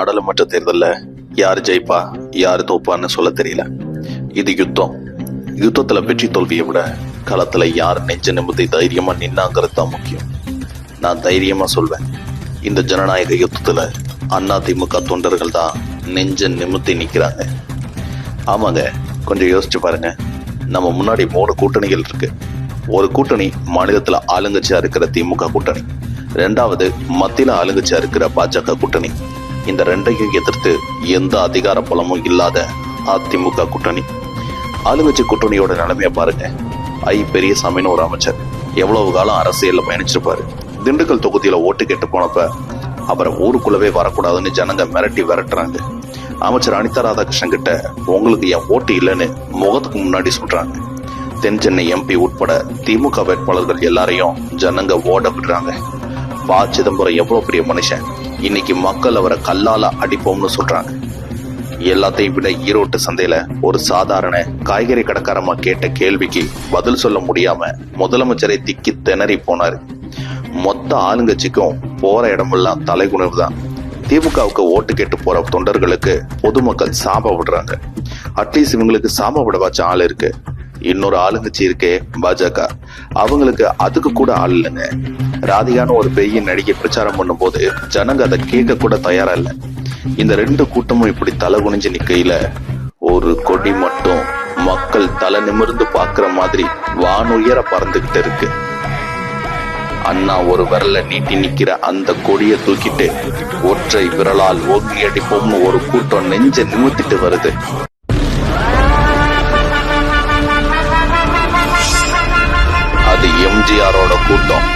நாடாளுமன்ற தேர்தலில் யார் ஜெயிப்பா யார் தோப்பான்னு சொல்ல தெரியல. இது யுத்தம். யுத்தத்தில் வெற்றி தோல்வியை விட களத்தில் யார் நெஞ்ச நிமித்தி தைரியமாக நின்னாங்கிறது தான் முக்கியம். நான் தைரியமாக சொல்வேன். இந்த ஜனநாயக யுத்தத்தில் அண்ணா திமுக தொண்டர்கள் தான் நெஞ்ச நிமித்தி நிற்கிறாங்க ஆமாங்க கொஞ்சம் யோசிச்சு பாருங்க. நம்ம முன்னாடி மூணு கூட்டணிகள் இருக்கு. ஒரு கூட்டணி மாநிலத்தில் ஆளுங்கட்சியா இருக்கிற திமுக கூட்டணி. ரெண்டாவது மத்தியில் ஆளுங்கட்சியா இருக்கிற பாஜக கூட்டணி. இந்த ரெண்டையும் எதிர்த்து எந்த அதிகார பலமும் இல்லாத அதிமுக கூட்டணி. ஆளுங்கட்சி கூட்டணியோட நிலைமைய பாருங்க. ஐ பெரியசாமின்னு ஒரு அமைச்சர் எவ்வளவு காலம் அரசியல்ல பயணிச்சிருப்பாரு. திண்டுக்கல் தொகுதியில ஓட்டு கேட்டு போனப்ப அவரை ஊருக்குள்ளவே வரக்கூடாதுன்னு ஜனங்க மிரட்டி விரட்டுறாங்க. அமைச்சர் அனிதா ராதாகிருஷ்ணன் கிட்ட உங்களுக்கு என் ஓட்டு இல்லைன்னு முகத்துக்கு முன்னாடி சொல்றாங்க. தென் சென்னை எம்பி உட்பட திமுக வேட்பாளர்கள் எல்லாரையும் ஜனங்க ஓட விடுறாங்க. ப சிதம்பரம் எவ்வளவு பெரிய மனுஷன். இன்னைக்கு மக்கள் அவரை கல்லால அடிப்போம்னு சொல்றாங்க. எல்லாத்தையும் விட ஈரோட்டு சந்தையில ஒரு சாதாரண காய்கறி கடைக்காரமா கேட்ட கேள்விக்கு பதில் சொல்ல முடியாம முதலமைச்சரை திக்கி திணறி போனாரு. மொத்த ஆளுங்கட்சிக்கும் போற இடமெல்லாம் தலைகுணவு தான் திமுகவுக்கு ஓட்டு கேட்டு போற தொண்டர்களுக்கு பொதுமக்கள் சாப விடுறாங்க அட்லீஸ்ட் இவங்களுக்கு சாப விடவாச்சும் ஆள் இருக்கு. இன்னொரு ஆளுங்கட்சி இருக்கே பாஜக. அவங்களுக்கு அதுக்கு கூட ஆள் இல்லைங்க. ராதிகான்னு ஒரு பெரிய நடிகை பிரச்சாரம் பண்ணும்போது ஜனங்க அதை கேட்க கூட தயாரா இல்லை. இந்த ரெண்டு கூட்டமும் இப்படி தலை குனிஞ்சு நிக்கையில ஒரு கொடி மட்டும் மக்கள் தலை நிமிர்ந்து பாக்குற மாதிரி வானுயர பறந்துகிட்டு இருக்கு. அண்ணா ஒரு விரல நீட்டி நிக்கிற அந்த கொடியை தூக்கிட்டு ஒற்றை விரலால் ஓங்கி அடிப்போம்னு ஒரு கூட்டம் நெஞ்ச நிமித்திட்டு வருது. எம்ஜிஆரோட கூட்டம்.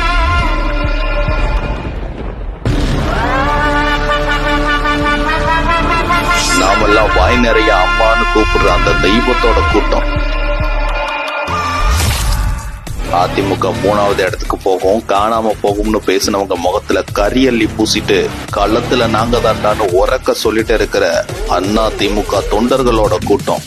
நாமெல்லாம் வாய் நிறைய அம்மான்னு கூப்பிடுற அந்த தெய்வத்தோட கூட்டம். அதிமுக மூணாவது இடத்துக்கு போகும் காணாம போகும்னு பேசினவங்க முகத்துல கரியல்லி பூசிட்டு களத்துல நாங்க தாண்டான்னு உறக்க சொல்லிட்டு இருக்கிற அண்ணா திமுக தொண்டர்களோட கூட்டம்.